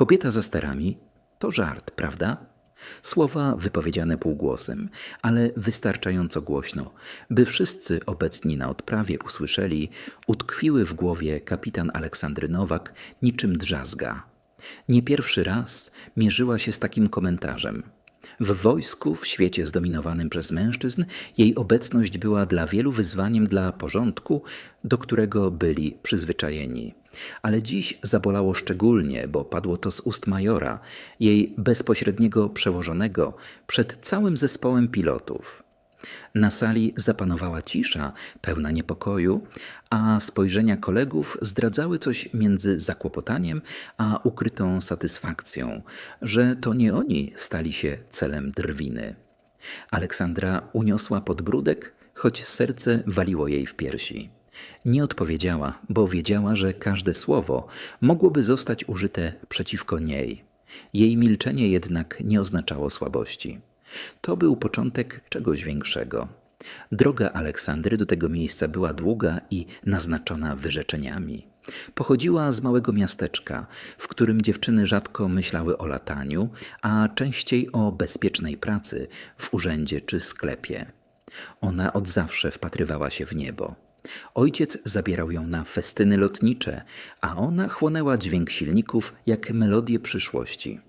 Kobieta za sterami to żart, prawda? Słowa wypowiedziane półgłosem, ale wystarczająco głośno, by wszyscy obecni na odprawie usłyszeli, utkwiły w głowie kapitan Aleksandry Nowak niczym drzazga. Nie pierwszy raz mierzyła się z takim komentarzem. W wojsku, w świecie zdominowanym przez mężczyzn, jej obecność była dla wielu wyzwaniem dla porządku, do którego byli przyzwyczajeni. Ale dziś zabolało szczególnie, bo padło to z ust majora, jej bezpośredniego przełożonego, przed całym zespołem pilotów. Na sali zapanowała cisza, pełna niepokoju, a spojrzenia kolegów zdradzały coś między zakłopotaniem a ukrytą satysfakcją, że to nie oni stali się celem drwiny. Aleksandra uniosła podbródek, choć serce waliło jej w piersi. Nie odpowiedziała, bo wiedziała, że każde słowo mogłoby zostać użyte przeciwko niej. Jej milczenie jednak nie oznaczało słabości. To był początek czegoś większego. Droga Aleksandry do tego miejsca była długa i naznaczona wyrzeczeniami. Pochodziła z małego miasteczka, w którym dziewczyny rzadko myślały o lataniu, a częściej o bezpiecznej pracy w urzędzie czy sklepie. Ona od zawsze wpatrywała się w niebo. Ojciec zabierał ją na festyny lotnicze, a ona chłonęła dźwięk silników jak melodię przyszłości.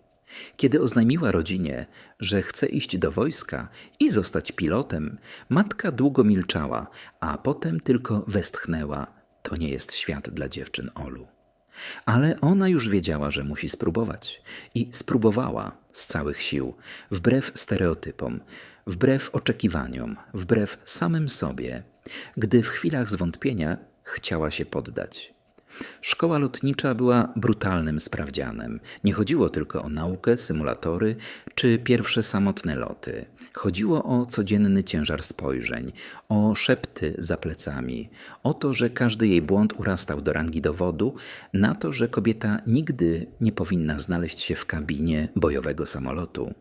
Kiedy oznajmiła rodzinie, że chce iść do wojska i zostać pilotem, matka długo milczała, a potem tylko westchnęła: To nie jest świat dla dziewczyn Olu. Ale ona już wiedziała, że musi spróbować. I spróbowała z całych sił, wbrew stereotypom, wbrew oczekiwaniom, wbrew samym sobie, gdy w chwilach zwątpienia chciała się poddać. Szkoła lotnicza była brutalnym sprawdzianem. Nie chodziło tylko o naukę, symulatory czy pierwsze samotne loty. Chodziło o codzienny ciężar spojrzeń, o szepty za plecami, o to, że każdy jej błąd urastał do rangi dowodu, na to, że kobieta nigdy nie powinna znaleźć się w kabinie bojowego samolotu.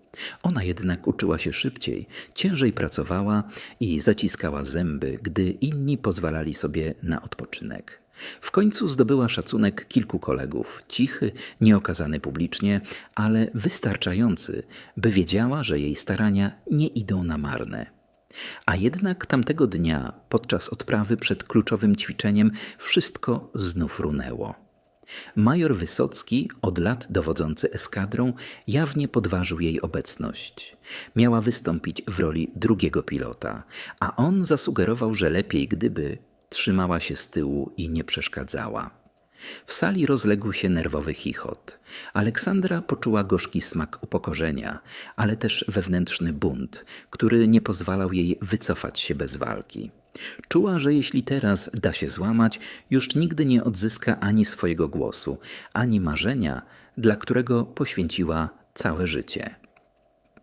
Ona jednak uczyła się szybciej, ciężej pracowała i zaciskała zęby, gdy inni pozwalali sobie na odpoczynek. W końcu zdobyła szacunek kilku kolegów, cichy, nieokazany publicznie, ale wystarczający, by wiedziała, że jej starania nie idą na marne. A jednak tamtego dnia, podczas odprawy przed kluczowym ćwiczeniem, wszystko znów runęło. Major Wysocki, od lat dowodzący eskadrą, jawnie podważył jej obecność. Miała wystąpić w roli drugiego pilota, a on zasugerował, że lepiej gdyby trzymała się z tyłu i nie przeszkadzała. W sali rozległ się nerwowy chichot. Aleksandra poczuła gorzki smak upokorzenia, ale też wewnętrzny bunt, który nie pozwalał jej wycofać się bez walki. Czuła, że jeśli teraz da się złamać, już nigdy nie odzyska ani swojego głosu, ani marzenia, dla którego poświęciła całe życie.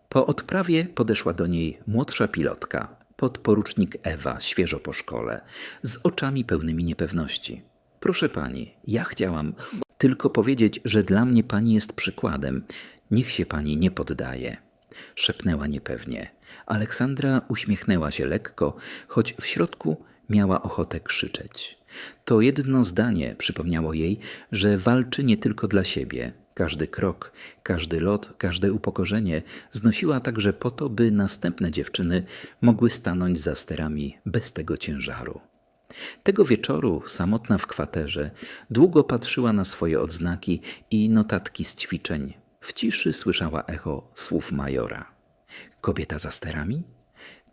Po odprawie podeszła do niej młodsza pilotka, podporucznik Ewa, świeżo po szkole, z oczami pełnymi niepewności. Proszę pani, ja chciałam tylko powiedzieć, że dla mnie pani jest przykładem. Niech się pani nie poddaje. Szepnęła niepewnie. Aleksandra uśmiechnęła się lekko, choć w środku miała ochotę krzyczeć. To jedno zdanie przypomniało jej, że walczy nie tylko dla siebie, każdy krok, każdy lot, każde upokorzenie znosiła także po to, by następne dziewczyny mogły stanąć za sterami bez tego ciężaru. Tego wieczoru, samotna w kwaterze, długo patrzyła na swoje odznaki i notatki z ćwiczeń. W ciszy słyszała echo słów majora. Kobieta za sterami?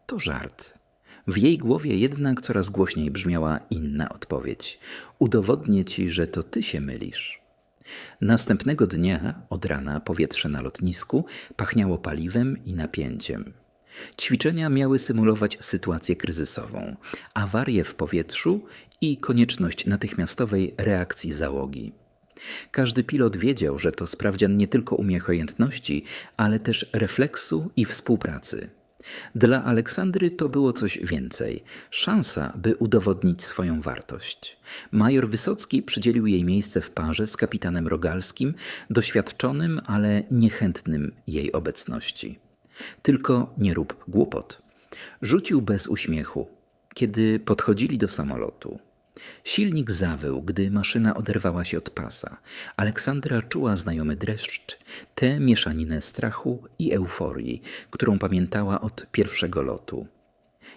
To żart. W jej głowie jednak coraz głośniej brzmiała inna odpowiedź. Udowodnię ci, że to ty się mylisz. Następnego dnia od rana powietrze na lotnisku pachniało paliwem i napięciem. Ćwiczenia miały symulować sytuację kryzysową, awarię w powietrzu i konieczność natychmiastowej reakcji załogi. Każdy pilot wiedział, że to sprawdzian nie tylko umiejętności, ale też refleksu i współpracy. Dla Aleksandry to było coś więcej szansa, by udowodnić swoją wartość. Major Wysocki przydzielił jej miejsce w parze z kapitanem Rogalskim, doświadczonym, ale niechętnym jej obecności. Tylko nie rób głupot. Rzucił bez uśmiechu, kiedy podchodzili do samolotu. Silnik zawył, gdy maszyna oderwała się od pasa. Aleksandra czuła znajomy dreszcz, tę mieszaninę strachu i euforii, którą pamiętała od pierwszego lotu.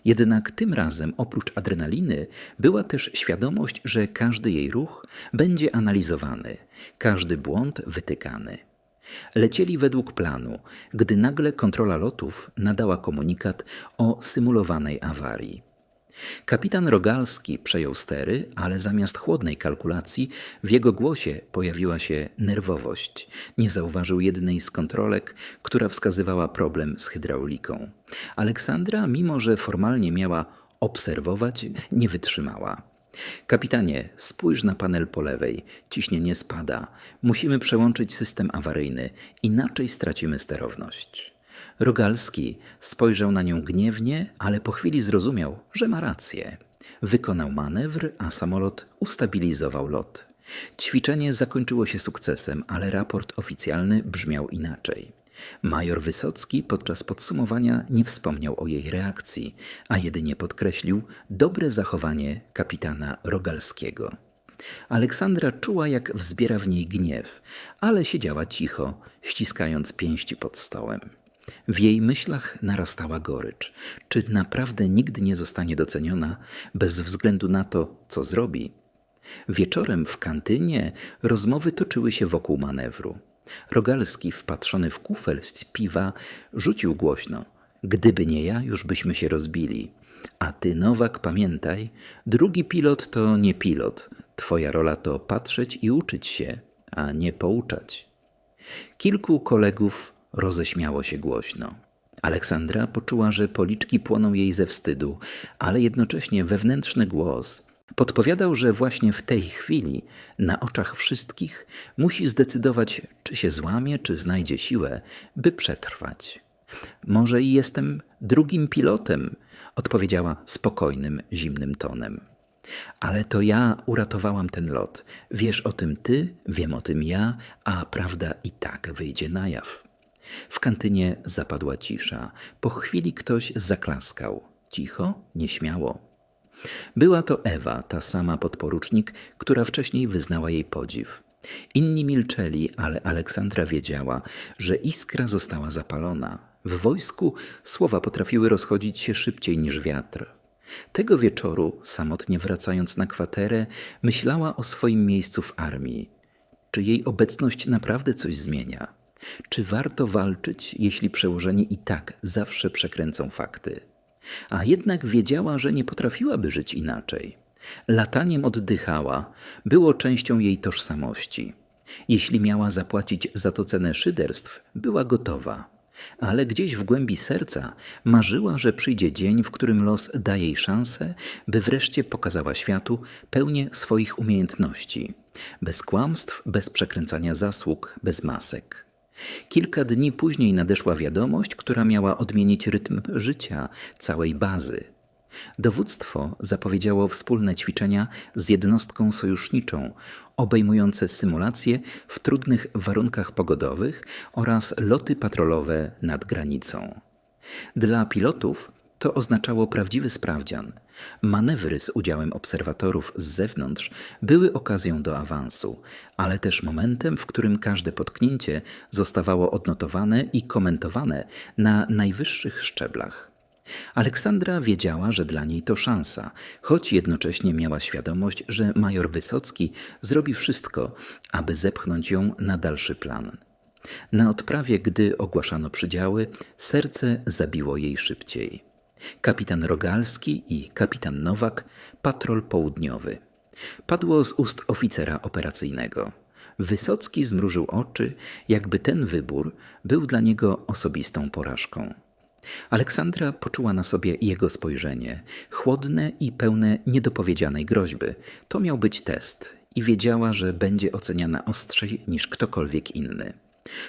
Jednak tym razem oprócz adrenaliny była też świadomość, że każdy jej ruch będzie analizowany, każdy błąd wytykany. Lecieli według planu, gdy nagle kontrola lotów nadała komunikat o symulowanej awarii. Kapitan Rogalski przejął stery, ale zamiast chłodnej kalkulacji w jego głosie pojawiła się nerwowość. Nie zauważył jednej z kontrolek, która wskazywała problem z hydrauliką. Aleksandra, mimo że formalnie miała obserwować, nie wytrzymała. Kapitanie, spójrz na panel po lewej. Ciśnienie spada. Musimy przełączyć system awaryjny, inaczej stracimy sterowność. Rogalski spojrzał na nią gniewnie, ale po chwili zrozumiał, że ma rację. Wykonał manewr, a samolot ustabilizował lot. Ćwiczenie zakończyło się sukcesem, ale raport oficjalny brzmiał inaczej. Major Wysocki podczas podsumowania nie wspomniał o jej reakcji, a jedynie podkreślił dobre zachowanie kapitana Rogalskiego. Aleksandra czuła, jak wzbiera w niej gniew, ale siedziała cicho, ściskając pięści pod stołem. W jej myślach narastała gorycz. Czy naprawdę nigdy nie zostanie doceniona bez względu na to, co zrobi? Wieczorem w kantynie rozmowy toczyły się wokół manewru. Rogalski, wpatrzony w kufel z piwa, rzucił głośno: Gdyby nie ja, już byśmy się rozbili. A ty, Nowak, pamiętaj, drugi pilot to nie pilot. Twoja rola to patrzeć i uczyć się, a nie pouczać. Kilku kolegów roześmiało się głośno. Aleksandra poczuła, że policzki płoną jej ze wstydu, ale jednocześnie wewnętrzny głos podpowiadał, że właśnie w tej chwili, na oczach wszystkich, musi zdecydować, czy się złamie, czy znajdzie siłę, by przetrwać. Może i jestem drugim pilotem, odpowiedziała spokojnym, zimnym tonem. Ale to ja uratowałam ten lot. Wiesz o tym ty, wiem o tym ja, a prawda i tak wyjdzie na jaw. W kantynie zapadła cisza. Po chwili ktoś zaklaskał. Cicho, nieśmiało. Była to Ewa, ta sama podporucznik, która wcześniej wyznała jej podziw. Inni milczeli, ale Aleksandra wiedziała, że iskra została zapalona. W wojsku słowa potrafiły rozchodzić się szybciej niż wiatr. Tego wieczoru, samotnie wracając na kwaterę, myślała o swoim miejscu w armii. Czy jej obecność naprawdę coś zmienia? Czy warto walczyć, jeśli przełożeni i tak zawsze przekręcą fakty? A jednak wiedziała, że nie potrafiłaby żyć inaczej. Lataniem oddychała, było częścią jej tożsamości. Jeśli miała zapłacić za to cenę szyderstw, była gotowa. Ale gdzieś w głębi serca marzyła, że przyjdzie dzień, w którym los da jej szansę, by wreszcie pokazała światu pełnię swoich umiejętności. Bez kłamstw, bez przekręcania zasług, bez masek. Kilka dni później nadeszła wiadomość, która miała odmienić rytm życia całej bazy. Dowództwo zapowiedziało wspólne ćwiczenia z jednostką sojuszniczą, obejmujące symulacje w trudnych warunkach pogodowych oraz loty patrolowe nad granicą. Dla pilotów to oznaczało prawdziwy sprawdzian. Manewry z udziałem obserwatorów z zewnątrz były okazją do awansu, ale też momentem, w którym każde potknięcie zostawało odnotowane i komentowane na najwyższych szczeblach. Aleksandra wiedziała, że dla niej to szansa, choć jednocześnie miała świadomość, że major Wysocki zrobi wszystko, aby zepchnąć ją na dalszy plan. Na odprawie, gdy ogłaszano przydziały, serce zabiło jej szybciej kapitan Rogalski i kapitan Nowak, patrol południowy. Padło z ust oficera operacyjnego. Wysocki zmrużył oczy, jakby ten wybór był dla niego osobistą porażką. Aleksandra poczuła na sobie jego spojrzenie, chłodne i pełne niedopowiedzianej groźby. To miał być test i wiedziała, że będzie oceniana ostrzej niż ktokolwiek inny.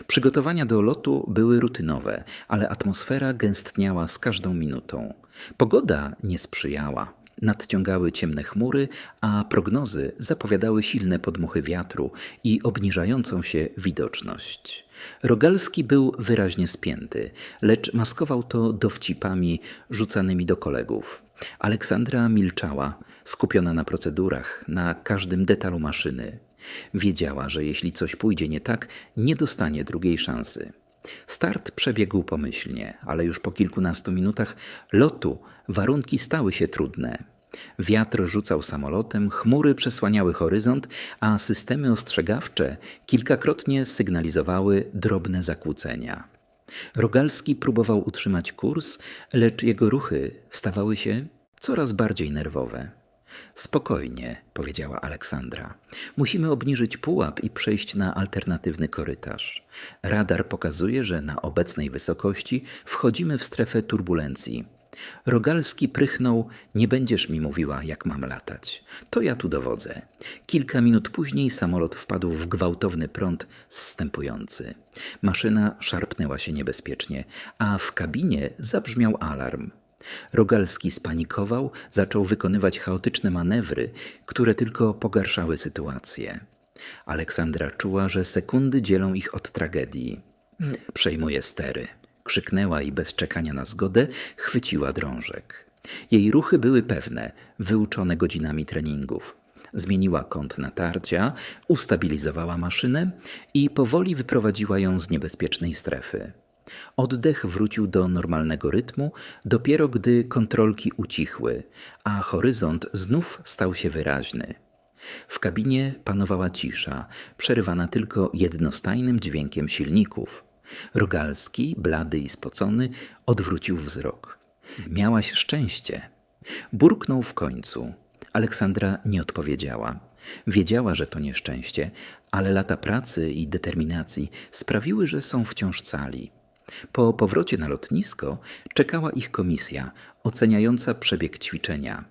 Przygotowania do lotu były rutynowe, ale atmosfera gęstniała z każdą minutą. Pogoda nie sprzyjała. Nadciągały ciemne chmury, a prognozy zapowiadały silne podmuchy wiatru i obniżającą się widoczność. Rogalski był wyraźnie spięty, lecz maskował to dowcipami rzucanymi do kolegów. Aleksandra milczała, skupiona na procedurach, na każdym detalu maszyny. Wiedziała, że jeśli coś pójdzie nie tak, nie dostanie drugiej szansy. Start przebiegł pomyślnie, ale już po kilkunastu minutach lotu warunki stały się trudne. Wiatr rzucał samolotem, chmury przesłaniały horyzont, a systemy ostrzegawcze kilkakrotnie sygnalizowały drobne zakłócenia. Rogalski próbował utrzymać kurs, lecz jego ruchy stawały się coraz bardziej nerwowe. Spokojnie, powiedziała Aleksandra. Musimy obniżyć pułap i przejść na alternatywny korytarz. Radar pokazuje, że na obecnej wysokości wchodzimy w strefę turbulencji. Rogalski prychnął: Nie będziesz mi mówiła, jak mam latać. To ja tu dowodzę. Kilka minut później samolot wpadł w gwałtowny prąd zstępujący. Maszyna szarpnęła się niebezpiecznie, a w kabinie zabrzmiał alarm. Rogalski spanikował, zaczął wykonywać chaotyczne manewry, które tylko pogarszały sytuację. Aleksandra czuła, że sekundy dzielą ich od tragedii. Przejmuje stery. Krzyknęła i bez czekania na zgodę chwyciła drążek. Jej ruchy były pewne, wyuczone godzinami treningów. Zmieniła kąt natarcia, ustabilizowała maszynę i powoli wyprowadziła ją z niebezpiecznej strefy. Oddech wrócił do normalnego rytmu dopiero gdy kontrolki ucichły, a horyzont znów stał się wyraźny. W kabinie panowała cisza, przerywana tylko jednostajnym dźwiękiem silników. Rogalski, blady i spocony, odwrócił wzrok. Miałaś szczęście. Burknął w końcu. Aleksandra nie odpowiedziała. Wiedziała, że to nieszczęście, ale lata pracy i determinacji sprawiły, że są wciąż cali. Po powrocie na lotnisko czekała ich komisja oceniająca przebieg ćwiczenia.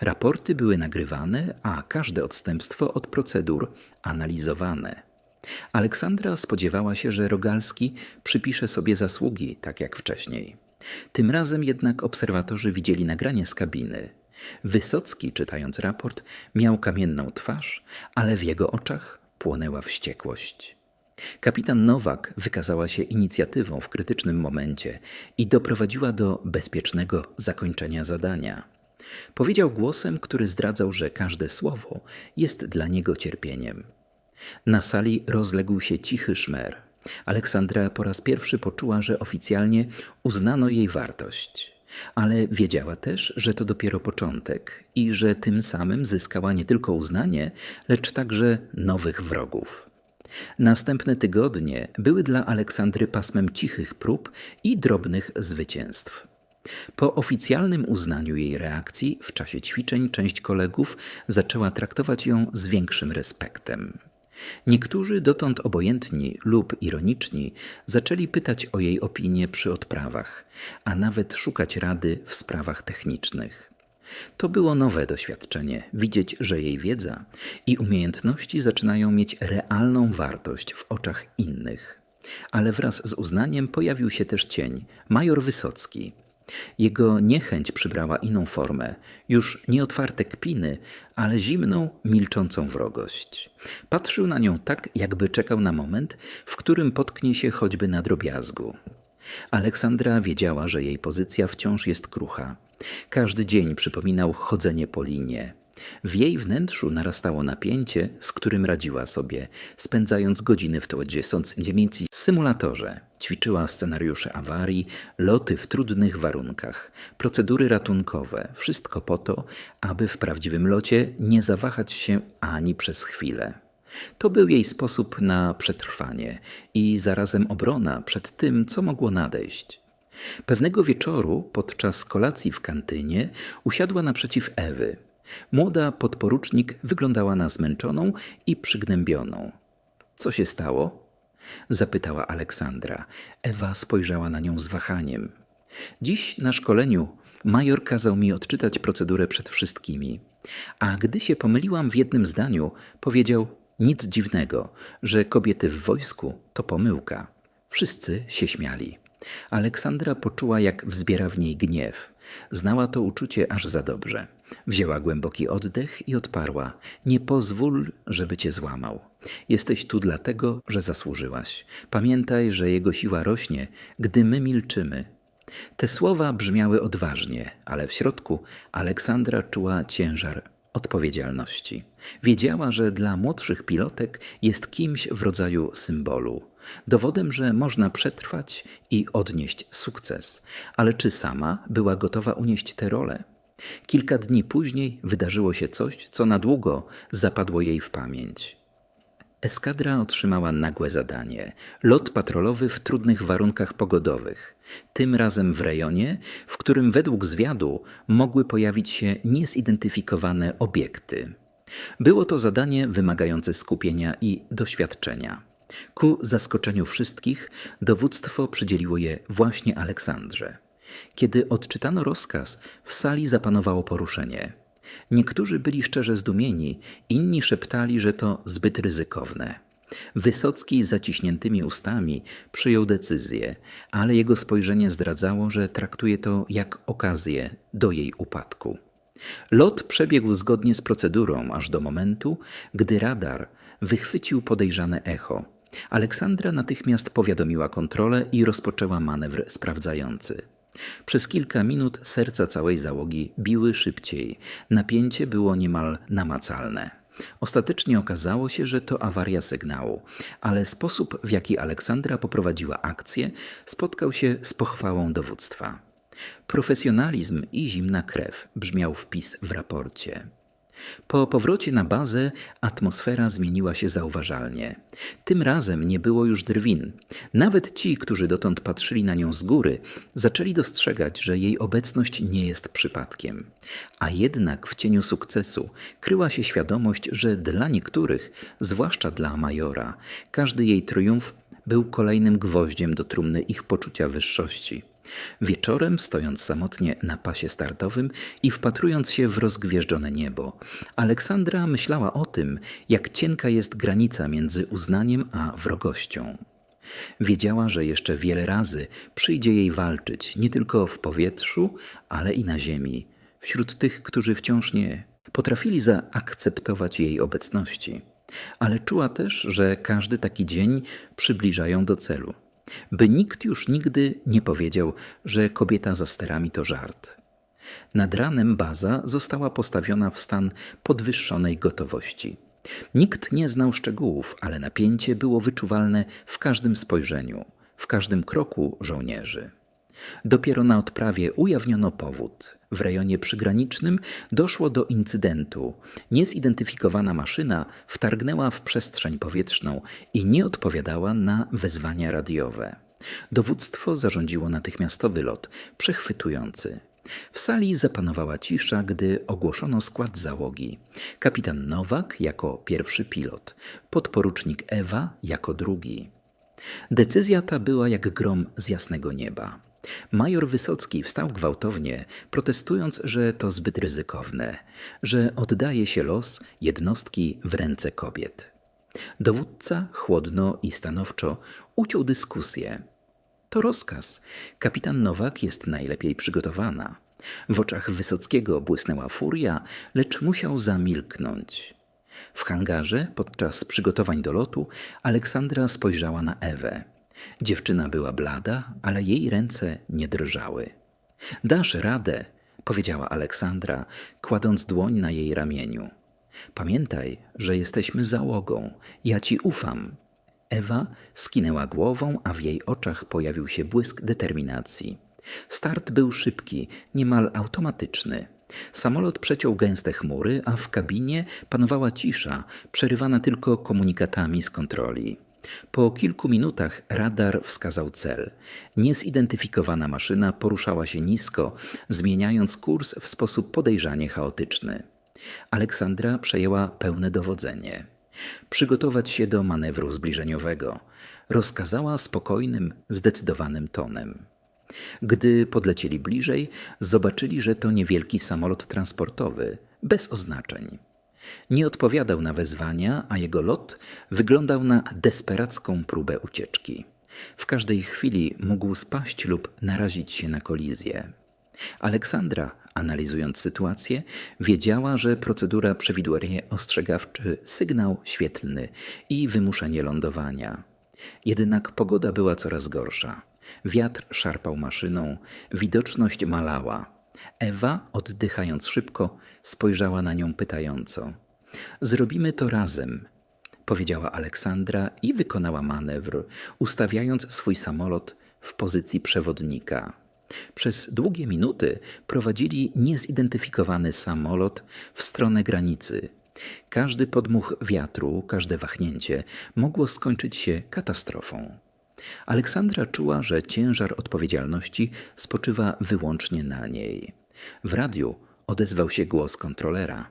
Raporty były nagrywane, a każde odstępstwo od procedur analizowane. Aleksandra spodziewała się, że Rogalski przypisze sobie zasługi, tak jak wcześniej. Tym razem jednak obserwatorzy widzieli nagranie z kabiny. Wysocki, czytając raport, miał kamienną twarz, ale w jego oczach płonęła wściekłość. Kapitan Nowak wykazała się inicjatywą w krytycznym momencie i doprowadziła do bezpiecznego zakończenia zadania. Powiedział głosem, który zdradzał, że każde słowo jest dla niego cierpieniem. Na sali rozległ się cichy szmer. Aleksandra po raz pierwszy poczuła, że oficjalnie uznano jej wartość. Ale wiedziała też, że to dopiero początek i że tym samym zyskała nie tylko uznanie, lecz także nowych wrogów. Następne tygodnie były dla Aleksandry pasmem cichych prób i drobnych zwycięstw. Po oficjalnym uznaniu jej reakcji w czasie ćwiczeń część kolegów zaczęła traktować ją z większym respektem. Niektórzy dotąd obojętni lub ironiczni zaczęli pytać o jej opinię przy odprawach, a nawet szukać rady w sprawach technicznych. To było nowe doświadczenie widzieć, że jej wiedza i umiejętności zaczynają mieć realną wartość w oczach innych. Ale wraz z uznaniem pojawił się też cień major Wysocki. Jego niechęć przybrała inną formę, już nie otwarte kpiny, ale zimną, milczącą wrogość. Patrzył na nią tak, jakby czekał na moment, w którym potknie się choćby na drobiazgu. Aleksandra wiedziała, że jej pozycja wciąż jest krucha. Każdy dzień przypominał chodzenie po linie. W jej wnętrzu narastało napięcie, z którym radziła sobie, spędzając godziny w todzie niemiecki symulatorze. Ćwiczyła scenariusze awarii, loty w trudnych warunkach, procedury ratunkowe, wszystko po to, aby w prawdziwym locie nie zawahać się ani przez chwilę. To był jej sposób na przetrwanie i zarazem obrona przed tym, co mogło nadejść. Pewnego wieczoru, podczas kolacji w kantynie, usiadła naprzeciw Ewy. Młoda podporucznik wyglądała na zmęczoną i przygnębioną. Co się stało? zapytała Aleksandra. Ewa spojrzała na nią z wahaniem. Dziś na szkoleniu major kazał mi odczytać procedurę przed wszystkimi. A gdy się pomyliłam w jednym zdaniu, powiedział: Nic dziwnego, że kobiety w wojsku to pomyłka. Wszyscy się śmiali. Aleksandra poczuła, jak wzbiera w niej gniew. Znała to uczucie aż za dobrze. Wzięła głęboki oddech i odparła: Nie pozwól, żeby cię złamał. Jesteś tu dlatego, że zasłużyłaś. Pamiętaj, że jego siła rośnie, gdy my milczymy. Te słowa brzmiały odważnie, ale w środku Aleksandra czuła ciężar odpowiedzialności. Wiedziała, że dla młodszych pilotek jest kimś w rodzaju symbolu, dowodem, że można przetrwać i odnieść sukces. Ale czy sama była gotowa unieść tę rolę? Kilka dni później wydarzyło się coś, co na długo zapadło jej w pamięć. Eskadra otrzymała nagłe zadanie lot patrolowy w trudnych warunkach pogodowych, tym razem w rejonie, w którym według zwiadu mogły pojawić się niezidentyfikowane obiekty. Było to zadanie wymagające skupienia i doświadczenia. Ku zaskoczeniu wszystkich, dowództwo przydzieliło je właśnie Aleksandrze. Kiedy odczytano rozkaz, w sali zapanowało poruszenie. Niektórzy byli szczerze zdumieni, inni szeptali, że to zbyt ryzykowne. Wysocki zaciśniętymi ustami przyjął decyzję, ale jego spojrzenie zdradzało, że traktuje to jak okazję do jej upadku. Lot przebiegł zgodnie z procedurą aż do momentu, gdy radar wychwycił podejrzane echo. Aleksandra natychmiast powiadomiła kontrolę i rozpoczęła manewr sprawdzający. Przez kilka minut serca całej załogi biły szybciej. Napięcie było niemal namacalne. Ostatecznie okazało się, że to awaria sygnału, ale sposób, w jaki Aleksandra poprowadziła akcję, spotkał się z pochwałą dowództwa. Profesjonalizm i zimna krew brzmiał wpis w raporcie. Po powrocie na bazę atmosfera zmieniła się zauważalnie. Tym razem nie było już drwin. Nawet ci, którzy dotąd patrzyli na nią z góry, zaczęli dostrzegać, że jej obecność nie jest przypadkiem. A jednak w cieniu sukcesu kryła się świadomość, że dla niektórych, zwłaszcza dla majora, każdy jej triumf był kolejnym gwoździem do trumny ich poczucia wyższości. Wieczorem, stojąc samotnie na pasie startowym i wpatrując się w rozgwieżdżone niebo, Aleksandra myślała o tym, jak cienka jest granica między uznaniem a wrogością. Wiedziała, że jeszcze wiele razy przyjdzie jej walczyć nie tylko w powietrzu, ale i na ziemi, wśród tych, którzy wciąż nie potrafili zaakceptować jej obecności. Ale czuła też, że każdy taki dzień przybliża ją do celu by nikt już nigdy nie powiedział, że kobieta za sterami to żart. Nad ranem baza została postawiona w stan podwyższonej gotowości. Nikt nie znał szczegółów, ale napięcie było wyczuwalne w każdym spojrzeniu, w każdym kroku żołnierzy. Dopiero na odprawie ujawniono powód. W rejonie przygranicznym doszło do incydentu. Niezidentyfikowana maszyna wtargnęła w przestrzeń powietrzną i nie odpowiadała na wezwania radiowe. Dowództwo zarządziło natychmiastowy lot, przechwytujący. W sali zapanowała cisza, gdy ogłoszono skład załogi. Kapitan Nowak jako pierwszy pilot, podporucznik Ewa jako drugi. Decyzja ta była jak grom z jasnego nieba. Major Wysocki wstał gwałtownie, protestując, że to zbyt ryzykowne, że oddaje się los jednostki w ręce kobiet. Dowódca chłodno i stanowczo uciął dyskusję. To rozkaz. Kapitan Nowak jest najlepiej przygotowana. W oczach Wysockiego błysnęła furia, lecz musiał zamilknąć. W hangarze podczas przygotowań do lotu Aleksandra spojrzała na Ewę. Dziewczyna była blada, ale jej ręce nie drżały. Dasz radę, powiedziała Aleksandra, kładąc dłoń na jej ramieniu. Pamiętaj, że jesteśmy załogą. Ja ci ufam. Ewa skinęła głową, a w jej oczach pojawił się błysk determinacji. Start był szybki, niemal automatyczny. Samolot przeciął gęste chmury, a w kabinie panowała cisza, przerywana tylko komunikatami z kontroli. Po kilku minutach radar wskazał cel. Niezidentyfikowana maszyna poruszała się nisko, zmieniając kurs w sposób podejrzanie chaotyczny. Aleksandra przejęła pełne dowodzenie. Przygotować się do manewru zbliżeniowego. Rozkazała spokojnym, zdecydowanym tonem. Gdy podlecieli bliżej, zobaczyli, że to niewielki samolot transportowy, bez oznaczeń. Nie odpowiadał na wezwania, a jego lot wyglądał na desperacką próbę ucieczki. W każdej chwili mógł spaść lub narazić się na kolizję. Aleksandra, analizując sytuację, wiedziała, że procedura przewiduje ostrzegawczy sygnał świetlny i wymuszenie lądowania. Jednak pogoda była coraz gorsza. Wiatr szarpał maszyną, widoczność malała. Ewa, oddychając szybko, spojrzała na nią pytająco. Zrobimy to razem, powiedziała Aleksandra i wykonała manewr, ustawiając swój samolot w pozycji przewodnika. Przez długie minuty prowadzili niezidentyfikowany samolot w stronę granicy. Każdy podmuch wiatru, każde wahnięcie mogło skończyć się katastrofą. Aleksandra czuła, że ciężar odpowiedzialności spoczywa wyłącznie na niej. W radiu odezwał się głos kontrolera.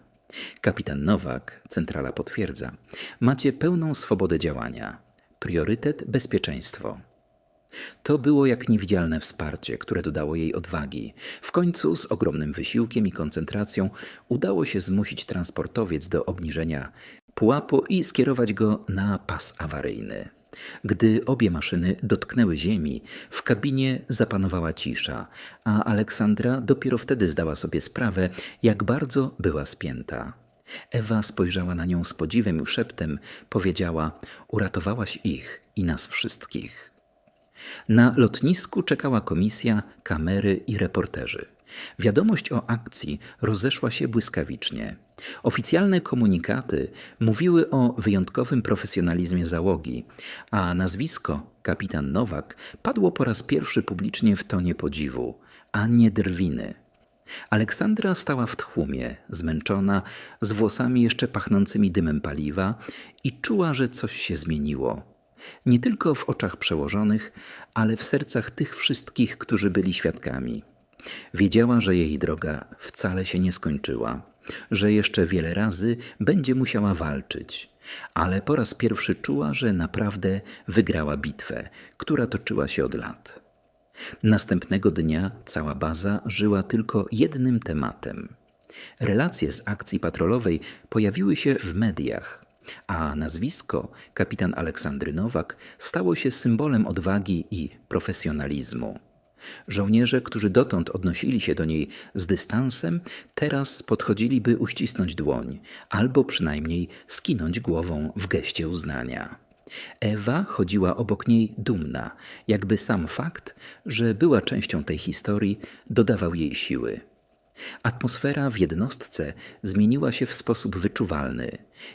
Kapitan Nowak, centrala potwierdza, macie pełną swobodę działania. Priorytet bezpieczeństwo. To było jak niewidzialne wsparcie, które dodało jej odwagi. W końcu z ogromnym wysiłkiem i koncentracją udało się zmusić transportowiec do obniżenia pułapu i skierować go na pas awaryjny. Gdy obie maszyny dotknęły ziemi, w kabinie zapanowała cisza, a Aleksandra dopiero wtedy zdała sobie sprawę, jak bardzo była spięta. Ewa spojrzała na nią z podziwem i szeptem powiedziała: Uratowałaś ich i nas wszystkich. Na lotnisku czekała komisja, kamery i reporterzy. Wiadomość o akcji rozeszła się błyskawicznie. Oficjalne komunikaty mówiły o wyjątkowym profesjonalizmie załogi, a nazwisko kapitan Nowak padło po raz pierwszy publicznie w tonie podziwu, a nie drwiny. Aleksandra stała w tchumie, zmęczona, z włosami jeszcze pachnącymi dymem paliwa i czuła, że coś się zmieniło. Nie tylko w oczach przełożonych, ale w sercach tych wszystkich, którzy byli świadkami. Wiedziała, że jej droga wcale się nie skończyła, że jeszcze wiele razy będzie musiała walczyć, ale po raz pierwszy czuła, że naprawdę wygrała bitwę, która toczyła się od lat. Następnego dnia cała baza żyła tylko jednym tematem. Relacje z akcji patrolowej pojawiły się w mediach, a nazwisko kapitan Aleksandry Nowak stało się symbolem odwagi i profesjonalizmu. Żołnierze, którzy dotąd odnosili się do niej z dystansem, teraz podchodzili, by uścisnąć dłoń, albo przynajmniej skinąć głową w geście uznania. Ewa chodziła obok niej dumna, jakby sam fakt, że była częścią tej historii, dodawał jej siły. Atmosfera w jednostce zmieniła się w sposób wyczuwalny,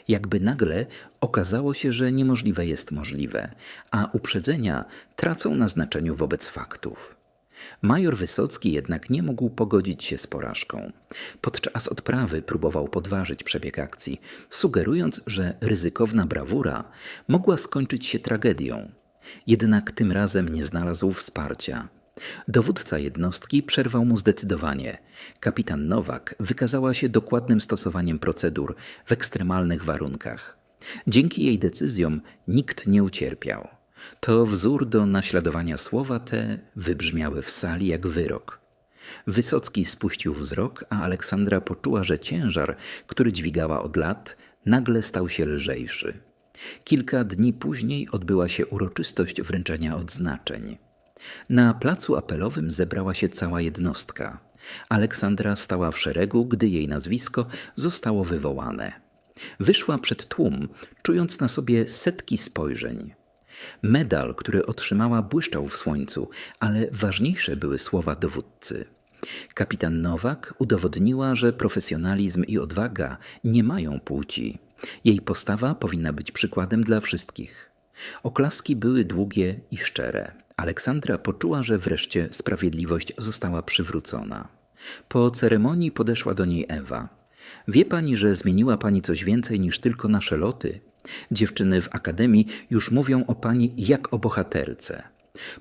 jakby nagle okazało się, że niemożliwe jest możliwe, a uprzedzenia tracą na znaczeniu wobec faktów. Major Wysocki jednak nie mógł pogodzić się z porażką. Podczas odprawy próbował podważyć przebieg akcji, sugerując, że ryzykowna brawura mogła skończyć się tragedią. Jednak tym razem nie znalazł wsparcia. Dowódca jednostki przerwał mu zdecydowanie. Kapitan Nowak wykazała się dokładnym stosowaniem procedur w ekstremalnych warunkach. Dzięki jej decyzjom nikt nie ucierpiał. To wzór do naśladowania słowa te wybrzmiały w sali jak wyrok. Wysocki spuścił wzrok, a Aleksandra poczuła, że ciężar, który dźwigała od lat, nagle stał się lżejszy. Kilka dni później odbyła się uroczystość wręczenia odznaczeń. Na placu apelowym zebrała się cała jednostka. Aleksandra stała w szeregu, gdy jej nazwisko zostało wywołane. Wyszła przed tłum, czując na sobie setki spojrzeń. Medal, który otrzymała, błyszczał w słońcu, ale ważniejsze były słowa dowódcy. Kapitan Nowak udowodniła, że profesjonalizm i odwaga nie mają płci. Jej postawa powinna być przykładem dla wszystkich. Oklaski były długie i szczere. Aleksandra poczuła, że wreszcie sprawiedliwość została przywrócona. Po ceremonii podeszła do niej Ewa. Wie pani, że zmieniła pani coś więcej niż tylko nasze loty? Dziewczyny w akademii już mówią o pani jak o bohaterce.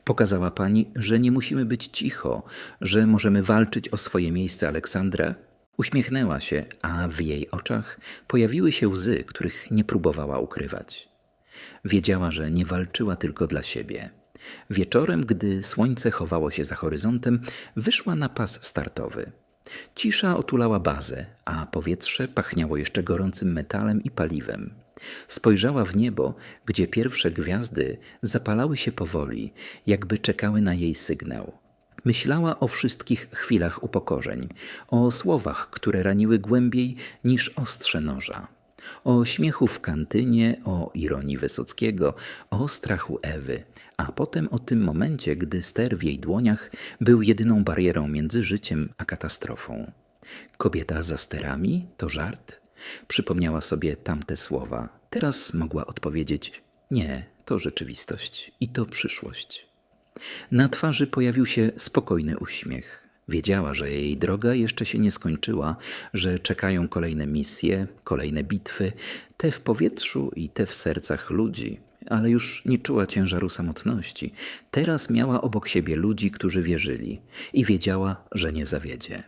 Pokazała pani, że nie musimy być cicho, że możemy walczyć o swoje miejsce Aleksandra? Uśmiechnęła się, a w jej oczach pojawiły się łzy, których nie próbowała ukrywać. Wiedziała, że nie walczyła tylko dla siebie. Wieczorem, gdy słońce chowało się za horyzontem, wyszła na pas startowy. Cisza otulała bazę, a powietrze pachniało jeszcze gorącym metalem i paliwem. Spojrzała w niebo, gdzie pierwsze gwiazdy zapalały się powoli, jakby czekały na jej sygnał. Myślała o wszystkich chwilach upokorzeń, o słowach, które raniły głębiej niż ostrze noża, o śmiechu w kantynie, o ironii Wysockiego, o strachu Ewy, A potem o tym momencie, gdy ster w jej dłoniach był jedyną barierą między życiem a katastrofą. Kobieta za sterami to żart? Przypomniała sobie tamte słowa. Teraz mogła odpowiedzieć: Nie, to rzeczywistość i to przyszłość. Na twarzy pojawił się spokojny uśmiech. Wiedziała, że jej droga jeszcze się nie skończyła, że czekają kolejne misje, kolejne bitwy, te w powietrzu i te w sercach ludzi, ale już nie czuła ciężaru samotności. Teraz miała obok siebie ludzi, którzy wierzyli i wiedziała, że nie zawiedzie.